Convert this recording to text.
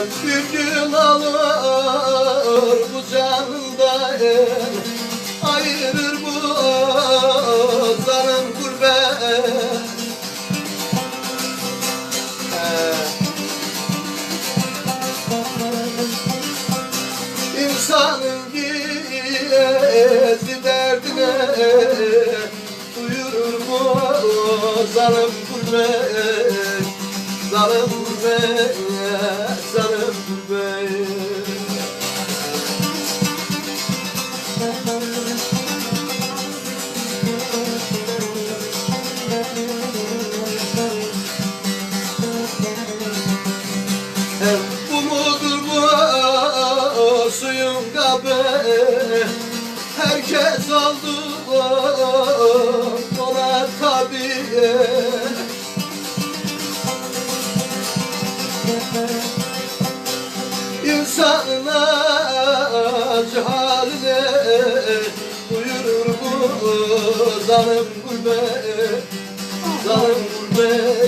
bir gün alır bu canından Ayırır bu zarın gurbet İnsanın gizli derdine Duyurur mu zalim gurbet Zalim gurbet, Herkes aldı ona tabi İnsanına cehaline Buyurur bu Zalim gurbet, zalim gurbet